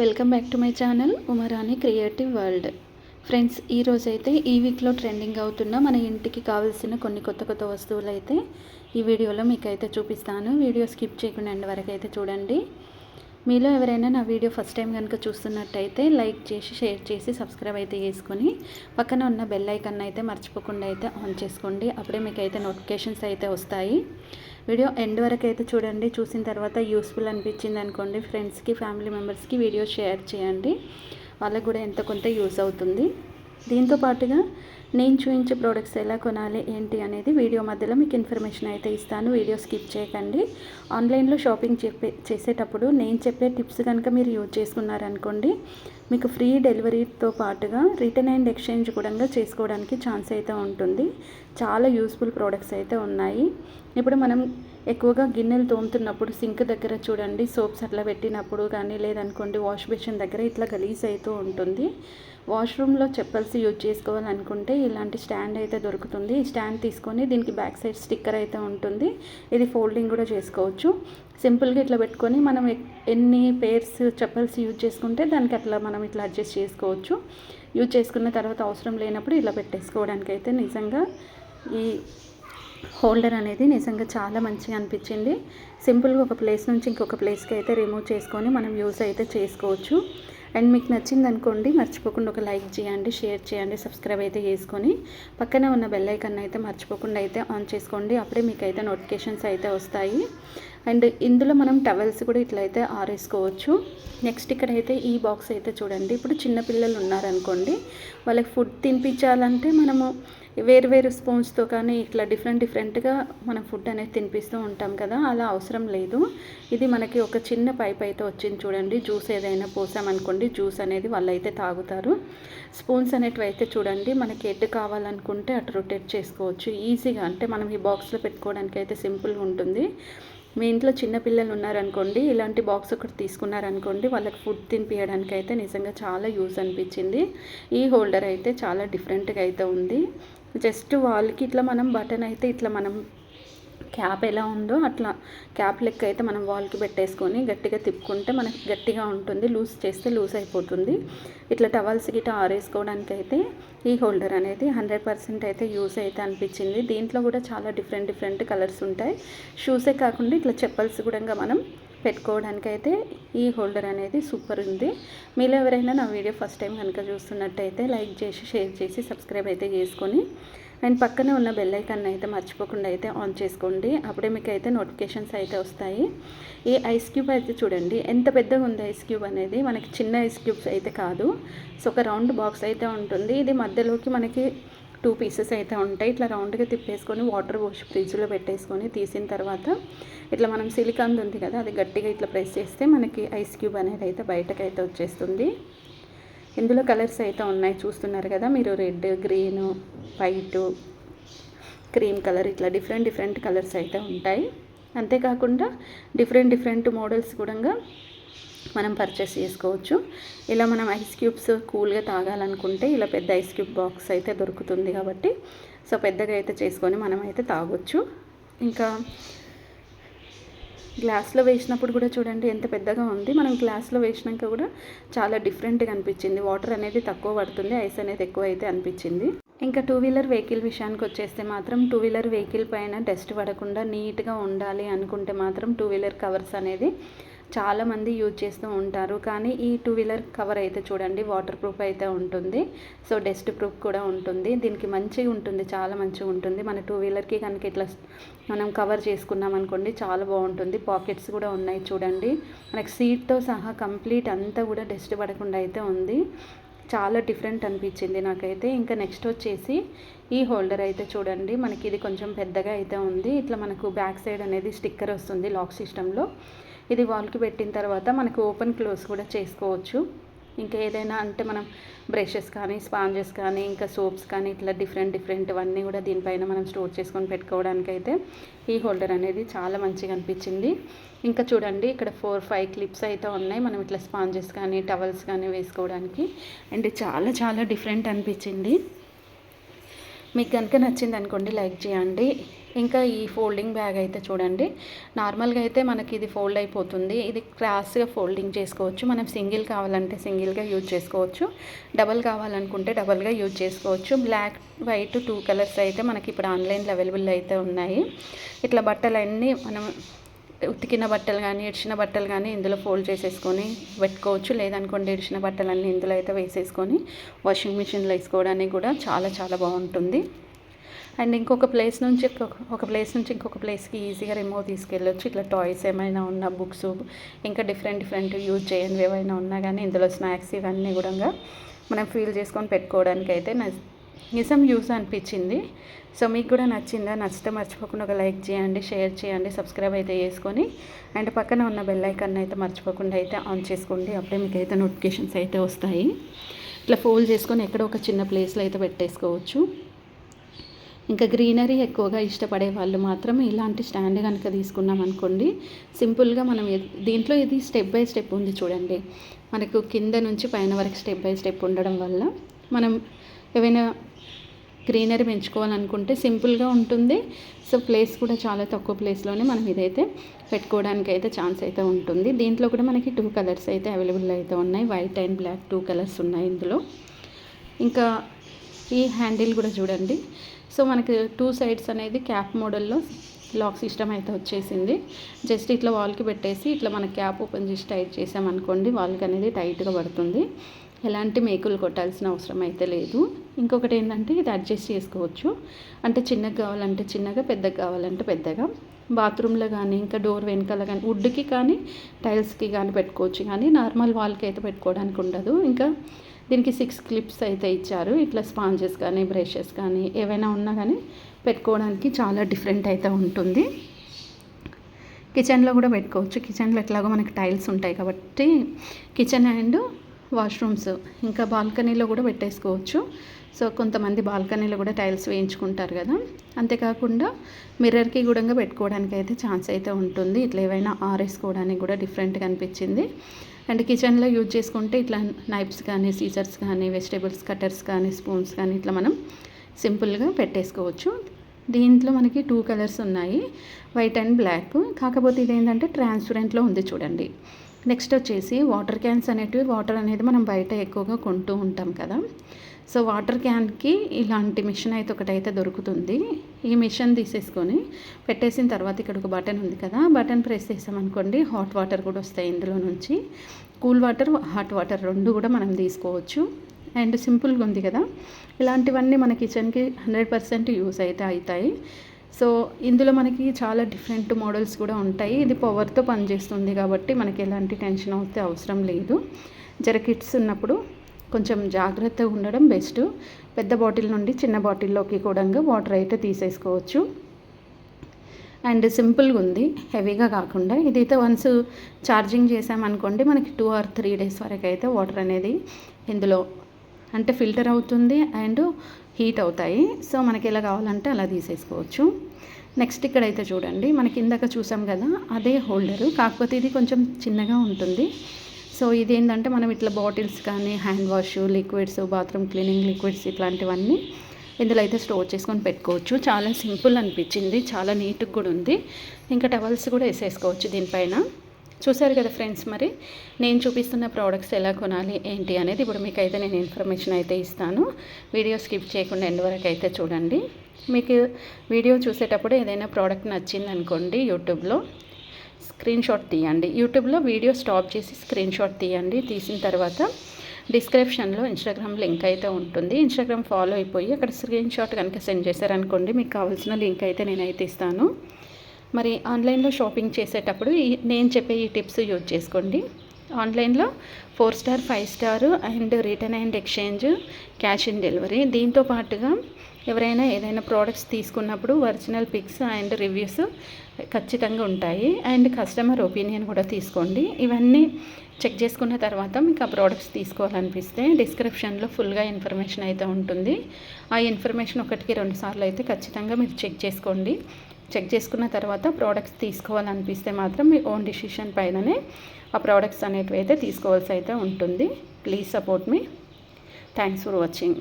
Welcome back to my channel Umarani creative world. Friends ఈరోజు అయితే ఈ వీక్లో ట్రెండింగ్ అవుతున్న మన ఇంటికి కావాల్సిన కొన్ని కొత్త కొత్త వస్తువులు అయితే ఈ వీడియోలో మీకు అయితే చూపిస్తాను. వీడియో స్కిప్ చేయకుండా ఎండ్ వరకు అయితే చూడండి. మీలో ఎవరైనా నా వీడియో ఫస్ట్ టైం కనుక చూస్తున్నట్టయితే లైక్ చేసి షేర్ చేసి సబ్స్క్రైబ్ అయితే చేసుకొని పక్కన ఉన్న బెల్ ఐకన్ అయితే మర్చిపోకుండా అయితే ఆన్ చేసుకోండి. అప్పుడే మీకు అయితే నోటిఫికేషన్స్ అయితే వస్తాయి. వీడియో ఎండ్ వరకు అయితే చూడండి. చూసిన తర్వాత యూస్ఫుల్ అనిపించింది అనుకోండి. ఫ్రెండ్స్కి ఫ్యామిలీ మెంబర్స్కి వీడియో షేర్ చేయండి. వాళ్ళకు కూడా ఎంత కొంత యూస్ అవుతుంది. దీంతో పాటుగా నేను చూపించే ప్రోడక్ట్స్ ఎలా కొనాలి ఏంటి అనేది వీడియో మధ్యలో మీకు ఇన్ఫర్మేషన్ అయితే ఇస్తాను. వీడియో స్కిప్ చేయకండి. ఆన్లైన్లో షాపింగ్ చెప్పే చేసేటప్పుడు నేను చెప్పే టిప్స్ కనుక మీరు యూజ్ చేసుకున్నారనుకోండి మీకు ఫ్రీ డెలివరీతో పాటుగా రిటర్న్ అండ్ ఎక్స్చేంజ్ కూడా చేసుకోవడానికి ఛాన్స్ అయితే ఉంటుంది. చాలా యూస్ఫుల్ ప్రోడక్ట్స్ అయితే ఉన్నాయి. ఇప్పుడు మనం ఎక్కువగా గిన్నెలు తోముతున్నప్పుడు సింక్ దగ్గర చూడండి సోప్స్ అట్లా పెట్టినప్పుడు కానీ లేదనుకోండి వాష్ బేసిన్ దగ్గర ఇట్లా గలీజ్ అవుతూ ఉంటుంది. వాష్రూమ్లో చెప్పల్స్ యూజ్ చేసుకోవాలనుకుంటే ఇలాంటి స్టాండ్ అయితే దొరుకుతుంది. ఈ స్టాండ్ తీసుకొని దీనికి బ్యాక్ సైడ్ స్టిక్కర్ అయితే ఉంటుంది. ఇది ఫోల్డింగ్ కూడా చేసుకోవచ్చు. సింపుల్గా ఇట్లా పెట్టుకొని మనం ఎన్ని పేర్స్ చెప్పల్స్ యూజ్ చేసుకుంటే దానికి అట్లా మనం ఇట్లా అడ్జస్ట్ చేసుకోవచ్చు. యూజ్ చేసుకున్న తర్వాత అవసరం లేనప్పుడు ఇలా పెట్టేసుకోవడానికి అయితే నిజంగా ఈ హోల్డర్ అనేది నిజంగా చాలా మంచిగా అనిపించింది. సింపుల్గా ఒక ప్లేస్ నుంచి ఇంకొక ప్లేస్కి అయితే రిమూవ్ చేసుకొని మనం యూస్ అయితే చేసుకోవచ్చు. అండ్ మీకు నచ్చింది అనుకోండి మర్చిపోకుండా ఒక లైక్ చేయండి షేర్ చేయండి సబ్స్క్రైబ్ అయితే చేసుకొని పక్కనే ఉన్న బెల్ ఐకన్ అయితే మర్చిపోకుండా అయితే ఆన్ చేసుకోండి. అప్పుడే మీకు అయితే నోటిఫికేషన్స్ అయితే వస్తాయి. అండ్ ఇందులో మనం టవల్స్ కూడా ఇట్లయితే ఆరేసుకోవచ్చు. నెక్స్ట్ ఇక్కడైతే ఈ బాక్స్ అయితే చూడండి. ఇప్పుడు చిన్నపిల్లలు ఉన్నారనుకోండి వాళ్ళకి ఫుడ్ తినిపించాలంటే మనము వేరు వేరు స్పూన్స్తో కానీ ఇట్లా డిఫరెంట్ డిఫరెంట్గా మనం ఫుడ్ అనేది తినిపిస్తూ ఉంటాం కదా అలా అవసరం లేదు. ఇది మనకి ఒక చిన్న పైప్ అయితే వచ్చింది చూడండి. జ్యూస్ ఏదైనా పోసామనుకోండి జ్యూస్ అనేది వాళ్ళు అయితే తాగుతారు. స్పూన్స్ అనేటివి అయితే చూడండి. మనకి ఎటు కావాలనుకుంటే అటు రొటేట్ చేసుకోవచ్చు. ఈజీగా అంటే మనం ఈ బాక్స్లో పెట్టుకోవడానికి అయితే సింపుల్గా ఉంటుంది. మీ ఇంట్లో చిన్నపిల్లలు ఉన్నారనుకోండి ఇలాంటి బాక్స్ ఒకటి తీసుకున్నారనుకోండి వాళ్ళకి ఫుడ్ తినిపించడానికి అయితే నిజంగా చాలా యూజ్ అనిపించింది. ఈ హోల్డర్ అయితే చాలా డిఫరెంట్గా అయితే ఉంది. జస్ట్ వాళ్ళకి ఇట్లా మనం బటన్ అయితే ఇట్లా మనం క్యాప్ ఎలా ఉందో అట్లా క్యాప్ లెక్క అయితే మనం వాల్కి పెట్టేసుకొని గట్టిగా తిప్పుకుంటే మనకి గట్టిగా ఉంటుంది లూజ్ చేస్తే లూజ్ అయిపోతుంది. ఇట్లా టవల్స్ గిట్ట ఆరేసుకోవడానికి అయితే ఈ హోల్డర్ అనేది హండ్రెడ్ పర్సెంట్ అయితే యూస్ అయితే అనిపించింది. దీంట్లో కూడా చాలా డిఫరెంట్ డిఫరెంట్ కలర్స్ ఉంటాయి. షూసే కాకుండా ఇట్లా చెప్పల్స్ కూడా మనం పెట్టుకోవడానికి అయితే ఈ హోల్డర్ అనేది సూపర్ ఉంది. మీరు ఎవరైనా నా వీడియో ఫస్ట్ టైం కనుక చూస్తున్నట్టయితే లైక్ చేసి షేర్ చేసి సబ్స్క్రైబ్ అయితే చేసుకొని అండ్ పక్కనే ఉన్న బెల్ ఐకాన్ అయితే మర్చిపోకుండా అయితే ఆన్ చేసుకోండి. అప్పుడే మీకు అయితే నోటిఫికేషన్స్ అయితే వస్తాయి. ఈ ఐస్ క్యూబ్ అయితే చూడండి. ఎంత పెద్దగా ఉంది ఐస్ క్యూబ్ అనేది? మనకి చిన్న ఐస్ క్యూబ్స్ అయితే కాదు. సో ఒక రౌండ్ బాక్స్ అయితే ఉంటుంది. ఇది మధ్యలోకి మనకి టూ పీసెస్ అయితే ఉంటాయి. ఇట్లా రౌండ్గా తిప్పేసుకొని వాటర్ పోసి ఫ్రిడ్జ్లో పెట్టేసుకొని తీసిన తర్వాత ఇట్లా మనం సిలికాన్ ఉంది కదా అది గట్టిగా ఇట్లా ప్రెస్ చేస్తే మనకి ఐస్ క్యూబ్ అనేది అయితే బయటకు అయితే వచ్చేస్తుంది. ఇందులో కలర్స్ అయితే ఉన్నాయి చూస్తున్నారు కదా మీరు. Red green white cream colour ఇట్లా డిఫరెంట్ డిఫరెంట్ కలర్స్ అయితే ఉంటాయి. అంతేకాకుండా డిఫరెంట్ డిఫరెంట్ మోడల్స్ కూడా మనం పర్చేస్ చేసుకోవచ్చు. ఇలా మనం ఐస్ క్యూబ్స్ కూల్గా తాగాలనుకుంటే ఇలా పెద్ద ఐస్ క్యూబ్ బాక్స్ అయితే దొరుకుతుంది కాబట్టి సో పెద్దగా అయితే చేసుకొని మనం అయితే తాగొచ్చు. ఇంకా గ్లాస్లో వేసినప్పుడు కూడా చూడండి ఎంత పెద్దగా ఉంది. మనం గ్లాస్లో వేసినాక కూడా చాలా డిఫరెంట్గా అనిపించింది. వాటర్ అనేది తక్కువ పడుతుంది ఐస్ అనేది ఎక్కువ అయితే అనిపించింది. ఇంకా టూ వీలర్ వెహికల్ విషయానికి వచ్చేస్తే మాత్రం టూ వీలర్ వెహికల్ పైన డస్ట్ పడకుండా నీట్గా ఉండాలి అనుకుంటే మాత్రం టూ వీలర్ కవర్స్ అనేది చాలామంది యూజ్ చేస్తూ ఉంటారు. కానీ ఈ టూ వీలర్ కవర్ అయితే చూడండి వాటర్ ప్రూఫ్ అయితే ఉంటుంది. సో డస్ట్ ప్రూఫ్ కూడా ఉంటుంది. దీనికి మంచిగా ఉంటుంది చాలా మంచిగా ఉంటుంది. మన టూ వీలర్కి కనుక ఇట్లా మనం కవర్ చేసుకున్నాం అనుకోండి చాలా బాగుంటుంది. పాకెట్స్ కూడా ఉన్నాయి చూడండి. మనకి సీట్తో సహా కంప్లీట్ అంతా కూడా డస్ట్ పడకుండా అయితే ఉంది. చాలా డిఫరెంట్ అనిపించింది నాకైతే. ఇంకా నెక్స్ట్ వచ్చేసి ఈ హోల్డర్ అయితే చూడండి. మనకి ఇది కొంచెం పెద్దగా అయితే ఉంది. ఇట్లా మనకు బ్యాక్ సైడ్ అనేది స్టిక్కర్ వస్తుంది లాక్ సిస్టంలో. ఇది వాల్కి పెట్టిన తర్వాత మనకు ఓపెన్ క్లోజ్ కూడా చేసుకోవచ్చు. ఇంకా ఏదైనా అంటే మనం బ్రషెస్ కానీ స్పాంజెస్ కానీ ఇంకా సోప్స్ కానీ ఇట్లా డిఫరెంట్ డిఫరెంట్ అన్నీ కూడా దీనిపైన మనం స్టోర్ చేసుకొని పెట్టుకోవడానికి అయితే ఈ హోల్డర్ అనేది చాలా మంచిగా అనిపించింది. ఇంకా చూడండి ఇక్కడ ఫోర్ ఫైవ్ క్లిప్స్ అయితే ఉన్నాయి. మనం ఇట్లా స్పాంజెస్ కానీ టవల్స్ కానీ వేసుకోవడానికి. అండ్ చాలా చాలా డిఫరెంట్ అనిపించింది. మీకు కనుక నచ్చింది అనుకోండి లైక్ చేయండి. ఇంకా ఈ ఫోల్డింగ్ బ్యాగ్ అయితే చూడండి. నార్మల్గా అయితే మనకి ఇది ఫోల్డ్ అయిపోతుంది. ఇది క్రాస్గా ఫోల్డింగ్ చేసుకోవచ్చు. మనం సింగిల్ కావాలంటే సింగిల్గా యూజ్ చేసుకోవచ్చు. డబల్ కావాలనుకుంటే డబల్గా యూజ్ చేసుకోవచ్చు. బ్లాక్ వైట్ టూ కలర్స్ అయితే మనకి ఇప్పుడు ఆన్లైన్లో అవైలబుల్ అయితే ఉన్నాయి. ఇట్లా బట్టలన్నీ మనం ఉతికిన బట్టలు కానీ ఇడిచిన బట్టలు కానీ ఇందులో ఫోల్డ్ చేసేసుకొని పెట్టుకోవచ్చు. లేదనుకోండి ఇడిచిన బట్టలన్నీ ఇందులో అయితే వేసేసుకొని వాషింగ్ మిషన్లో వేసుకోవడానికి కూడా చాలా చాలా బాగుంటుంది. అండ్ ఇంకొక ప్లేస్ నుంచి ఒక ప్లేస్ నుంచి ఇంకొక ప్లేస్కి ఈజీగా రిమూవ్ తీసుకెళ్ళొచ్చు. ఇట్లా టాయ్స్ ఏమైనా ఉన్నా బుక్స్ ఇంకా డిఫరెంట్ డిఫరెంట్ యూజ్ చేయనివి ఏమైనా ఉన్నా కానీ ఇందులో స్నాక్స్ ఇవన్నీ కూడా మనం ఫీల్ చేసుకొని పెట్టుకోవడానికి అయితే నిజం యూస్ అనిపించింది. సో మీకు కూడా నచ్చిందా? నచ్చితే మర్చిపోకుండా ఒక లైక్ చేయండి షేర్ చేయండి సబ్స్క్రైబ్ అయితే చేసుకొని అండ్ పక్కన ఉన్న బెల్ అయితే మర్చిపోకుండా అయితే ఆన్ చేసుకోండి. అప్పుడే మీకు అయితే నోటిఫికేషన్స్ అయితే వస్తాయి. ఇట్లా ఫోల్డ్ చేసుకొని ఎక్కడో ఒక చిన్న ప్లేస్లో అయితే పెట్టేసుకోవచ్చు. ఇంకా గ్రీనరీ ఎక్కువగా ఇష్టపడే వాళ్ళు మాత్రం ఇలాంటి స్టాండ్ కనుక తీసుకున్నాం అనుకోండి సింపుల్గా మనం దీంట్లో ఇది స్టెప్ బై స్టెప్ ఉంది చూడండి. మనకు కింద నుంచి పైన వరకు స్టెప్ బై స్టెప్ ఉండడం వల్ల మనం ఏవైనా గ్రీనరీ పెంచుకోవాలనుకుంటే సింపుల్గా ఉంటుంది. సో ప్లేస్ కూడా చాలా తక్కువ ప్లేస్లోనే మనం ఇదైతే పెట్టుకోవడానికి అయితే ఛాన్స్ అయితే ఉంటుంది. దీంట్లో కూడా మనకి టూ కలర్స్ అయితే అవైలబుల్ అయితే ఉన్నాయి. White and black two colours ఉన్నాయి ఇందులో. ఇంకా ఈ హ్యాండిల్ కూడా చూడండి. సో మనకి టూ సైడ్స్ అనేది క్యాప్ మోడల్లో లాక్ సిస్టమ్ అయితే వచ్చేసింది. జస్ట్ ఇట్లా వాల్కి పెట్టేసి ఇట్లా మన క్యాప్ ఓపెన్ చేసి టైట్ చేసామనుకోండి వాల్కి అనేది టైట్గా పడుతుంది. ఎలాంటి మేకులు కొట్టాల్సిన అవసరం అయితే లేదు. ఇంకొకటి ఏంటంటే ఇది అడ్జస్ట్ చేసుకోవచ్చు. అంటే చిన్నగా కావాలంటే చిన్నగా పెద్దగా కావాలంటే పెద్దగా. బాత్రూంలో కానీ ఇంకా డోర్ వెనకాల కానీ వుడ్కి కానీ టైల్స్కి కానీ పెట్టుకోవచ్చు. కానీ నార్మల్ వాల్కి అయితే పెట్టుకోవడానికి ఉండదు. ఇంకా దీనికి సిక్స్ క్లిప్స్ అయితే ఇచ్చారు. ఇట్లా స్పాంజెస్ కానీ బ్రషెస్ కానీ ఏవైనా ఉన్నా కానీ పెట్టుకోవడానికి చాలా డిఫరెంట్ అయితే ఉంటుంది. కిచెన్లో కూడా పెట్టుకోవచ్చు. కిచెన్లో ఎట్లాగో మనకి టైల్స్ ఉంటాయి కాబట్టి కిచెన్ అండ్ వాష్రూమ్స్ ఇంకా బాల్కనీలో కూడా పెట్టేసుకోవచ్చు. సో కొంతమంది బాల్కనీలో కూడా టైల్స్ వేయించుకుంటారు కదా. అంతేకాకుండా మిర్రర్కి కూడా పెట్టుకోవడానికి అయితే ఛాన్స్ అయితే ఉంటుంది. ఇట్లా ఏవైనా ఆరేసుకోవడానికి కూడా డిఫరెంట్గా అనిపించింది అండ్ కిచెన్లో యూజ్ చేసుకుంటే ఇట్లా నైఫ్స్ కానీ సీజర్స్ కానీ వెజిటేబుల్స్ కట్టర్స్ కానీ స్పూన్స్ కానీ ఇట్లా మనం సింపుల్గా పెట్టేసుకోవచ్చు. దీంట్లో మనకి టూ కలర్స్ ఉన్నాయి. White and black. కాకపోతే ఇదేంటంటే ట్రాన్స్పరెంట్లో ఉంది చూడండి. నెక్స్ట్ వచ్చేసి వాటర్ క్యాన్స్ అనేటివి వాటర్ అనేది మనం బయట ఎక్కువగా కొంటూ ఉంటాం కదా. సో వాటర్ క్యాన్కి ఇలాంటి మిషన్ అయితే ఒకటైతే దొరుకుతుంది. ఈ మిషన్ తీసేసుకొని పెట్టేసిన తర్వాత ఇక్కడ ఒక బటన్ ఉంది కదా బటన్ ప్రెస్ చేసామనుకోండి హాట్ వాటర్ కూడా వస్తాయి ఇందులో నుంచి. కూల్ వాటర్ హాట్ వాటర్ రెండు కూడా మనం తీసుకోవచ్చు. అండ్ సింపుల్గా ఉంది కదా. ఇలాంటివన్నీ మన కిచెన్కి హండ్రెడ్ పర్సెంట్ యూస్ అయితే అవుతాయి. సో ఇందులో మనకి చాలా డిఫరెంట్ మోడల్స్ కూడా ఉంటాయి. ఇది పవర్తో పనిచేస్తుంది కాబట్టి మనకి ఎలాంటి టెన్షన్ అవుతే అవసరం లేదు. జర కిట్స్ ఉన్నప్పుడు కొంచెం జాగ్రత్తగా ఉండడం బెస్ట్ పెద్ద బాటిల్ నుండి చిన్న బాటిల్లోకి కూడా వాటర్ అయితే తీసేసుకోవచ్చు. అండ్ సింపుల్గా ఉంది. హెవీగా కాకుండా ఇదైతే వన్స్ ఛార్జింగ్ చేసామనుకోండి మనకి టూ ఆర్ త్రీ డేస్ వరకు అయితే వాటర్ అనేది ఇందులో అంటే ఫిల్టర్ అవుతుంది అండ్ హీట్ అవుతాయి. సో మనకి ఎలా కావాలంటే అలా తీసేసుకోవచ్చు. నెక్స్ట్ ఇక్కడైతే చూడండి మనకి ఇందాక చూసాం కదా అదే హోల్డరు. కాకపోతే ఇది కొంచెం చిన్నగా ఉంటుంది. సో ఇది ఏంటంటే మనం ఇట్లా బాటిల్స్ కానీ hand wash liquids bathroom cleaning liquids ఇట్లాంటివన్నీ ఇందులో అయితే స్టోర్ చేసుకొని పెట్టుకోవచ్చు. చాలా సింపుల్ అనిపించింది చాలా నీట్గా కూడా ఉంది. ఇంకా టవల్స్ కూడా వేసేసుకోవచ్చు దీనిపైన. చూసారు కదా ఫ్రెండ్స్ మరి? నేను చూపిస్తున్న ప్రోడక్ట్స్ ఎలా కొనాలి ఏంటి అనేది ఇప్పుడు మీకు అయితే నేను ఇన్ఫర్మేషన్ అయితే ఇస్తాను. వీడియో స్కిప్ చేయకుండా ఎండ్ వరకు అయితే చూడండి. మీకు వీడియో చూసేటప్పుడు ఏదైనా ప్రోడక్ట్ నచ్చింది అనుకోండి యూట్యూబ్లో స్క్రీన్ షాట్ తీయండి. యూట్యూబ్లో వీడియో స్టాప్ చేసి స్క్రీన్ షాట్ తీయండి. తీసిన తర్వాత డిస్క్రిప్షన్లో ఇన్స్టాగ్రామ్ లింక్ అయితే ఉంటుంది. ఇన్స్టాగ్రామ్ ఫాలో అయిపోయి అక్కడ స్క్రీన్ షాట్ కనుక సెండ్ చేశారనుకోండి మీకు కావాల్సిన లింక్ అయితే నేనైతే ఇస్తాను. మరి ఆన్లైన్లో షాపింగ్ చేసేటప్పుడు ఈ నేను చెప్పే ఈ టిప్స్ యూజ్ చేసుకోండి. ఆన్లైన్లో four star five star and return and exchange cash in delivery. దీంతో పాటుగా ఎవరైనా ఏదైనా ప్రోడక్ట్స్ తీసుకున్నప్పుడు ఒరిజినల్ పిక్స్ అండ్ రివ్యూస్ ఖచ్చితంగా ఉంటాయి. అండ్ కస్టమర్ ఒపీనియన్ కూడా తీసుకోండి. ఇవన్నీ చెక్ చేసుకున్న తర్వాత మీకు ఆ ప్రోడక్ట్స్ తీసుకోవాలనిపిస్తే డిస్క్రిప్షన్లో ఫుల్గా ఇన్ఫర్మేషన్ అయితే ఉంటుంది. ఆ ఇన్ఫర్మేషన్ ఒకటికి రెండు సార్లు అయితే ఖచ్చితంగా మీరు చెక్ చేసుకోండి. చెక్ చేసుకున్న తర్వాత ప్రోడక్ట్స్ తీసుకోవాలనిపిస్తే మాత్రం మీ ఓన్ డిసిషన్ పైననే ఆ ప్రోడక్ట్స్ అనేటివి అయితే తీసుకోవాల్సి అయితే ఉంటుంది. Please support me thanks for watching